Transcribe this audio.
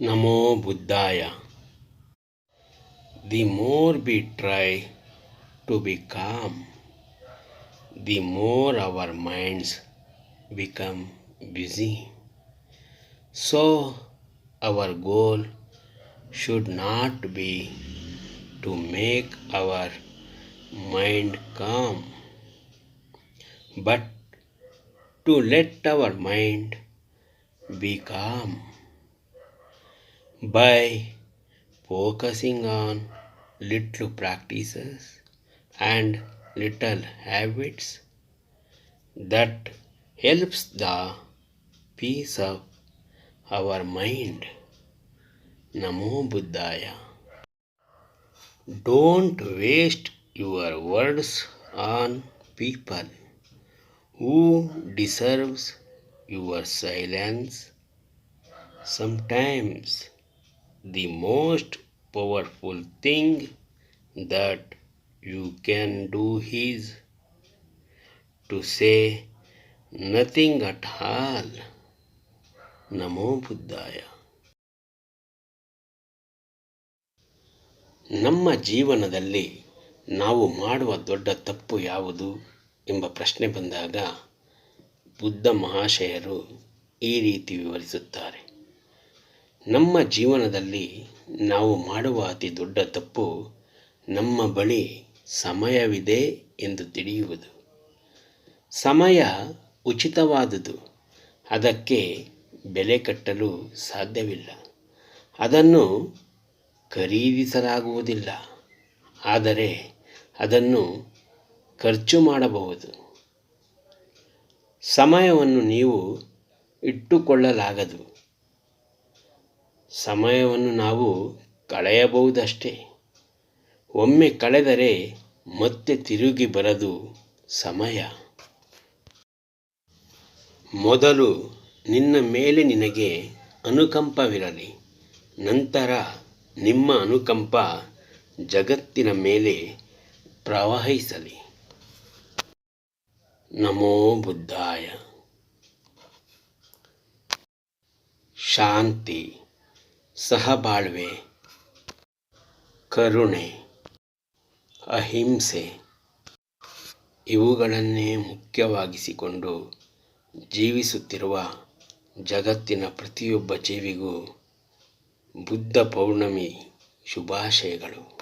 Namo Buddhaya. The more we try to be calm, the more our minds become busy. So, our goal should not be to make our mind calm, but to let our mind be calm by focusing on little practices and little habits that helps the peace of our mind. Namo buddhaya. Don't waste your words on people who deserves your silence. Sometimes the most powerful thing that you can do is to say nothing at all. ನಮೋ ಬುದ್ಧಾಯ ನಮ್ಮ ಜೀವನದಲ್ಲಿ ನಾವು ಮಾಡುವ ದೊಡ್ಡ ತಪ್ಪು ಯಾವುದು ಎಂಬ ಪ್ರಶ್ನೆ ಬಂದಾಗ ಬುದ್ಧ ಮಹಾಶಯರು ಈ ರೀತಿ ವಿವರಿಸುತ್ತಾರೆ ನಮ್ಮ ಜೀವನದಲ್ಲಿ ನಾವು ಮಾಡುವ ಅತಿ ದೊಡ್ಡ ತಪ್ಪು ನಮ್ಮ ಬಳಿ ಸಮಯವಿದೆ ಎಂದು ತಿಳಿಯುವುದು. ಸಮಯ ಉಚಿತವಾದುದು. ಅದಕ್ಕೆ ಬೆಲೆ ಕಟ್ಟಲು ಸಾಧ್ಯವಿಲ್ಲ. ಅದನ್ನು ಖರೀದಿಸಲಾಗುವುದಿಲ್ಲ. ಆದರೆ ಅದನ್ನು ಖರ್ಚು ಮಾಡಬಹುದು. ಸಮಯವನ್ನು ನೀವು ಇಟ್ಟುಕೊಳ್ಳಲಾಗದು. ಸಮಯವನ್ನು ನಾವು ಕಳೆಯಬಹುದಷ್ಟೇ. ಒಮ್ಮೆ ಕಳೆದರೆ ಮತ್ತೆ ತಿರುಗಿ ಬರದು ಸಮಯ. ಮೊದಲು ನಿನ್ನ ಮೇಲೆ ನಿನಗೆ ಅನುಕಂಪವಿರಲಿ. ನಂತರ ನಿಮ್ಮ ಅನುಕಂಪ ಜಗತ್ತಿನ ಮೇಲೆ ಪ್ರವಹಿಸಲಿ. ನಮೋ ಬುದ್ಧಾಯ. ಶಾಂತಿ. ಸಹಬಾಳ್ವೆ ಕರುಣೆ ಅಹಿಂಸೆ ಇವುಗಳನ್ನೇ ಮುಖ್ಯವಾಗಿಸಿಕೊಂಡು ಜೀವಿಸುತ್ತಿರುವ ಜಗತ್ತಿನ ಪ್ರತಿಯೊಬ್ಬ ಜೀವಿಗೂ ಬುದ್ಧ ಪೌರ್ಣಮಿ ಶುಭಾಶಯಗಳು.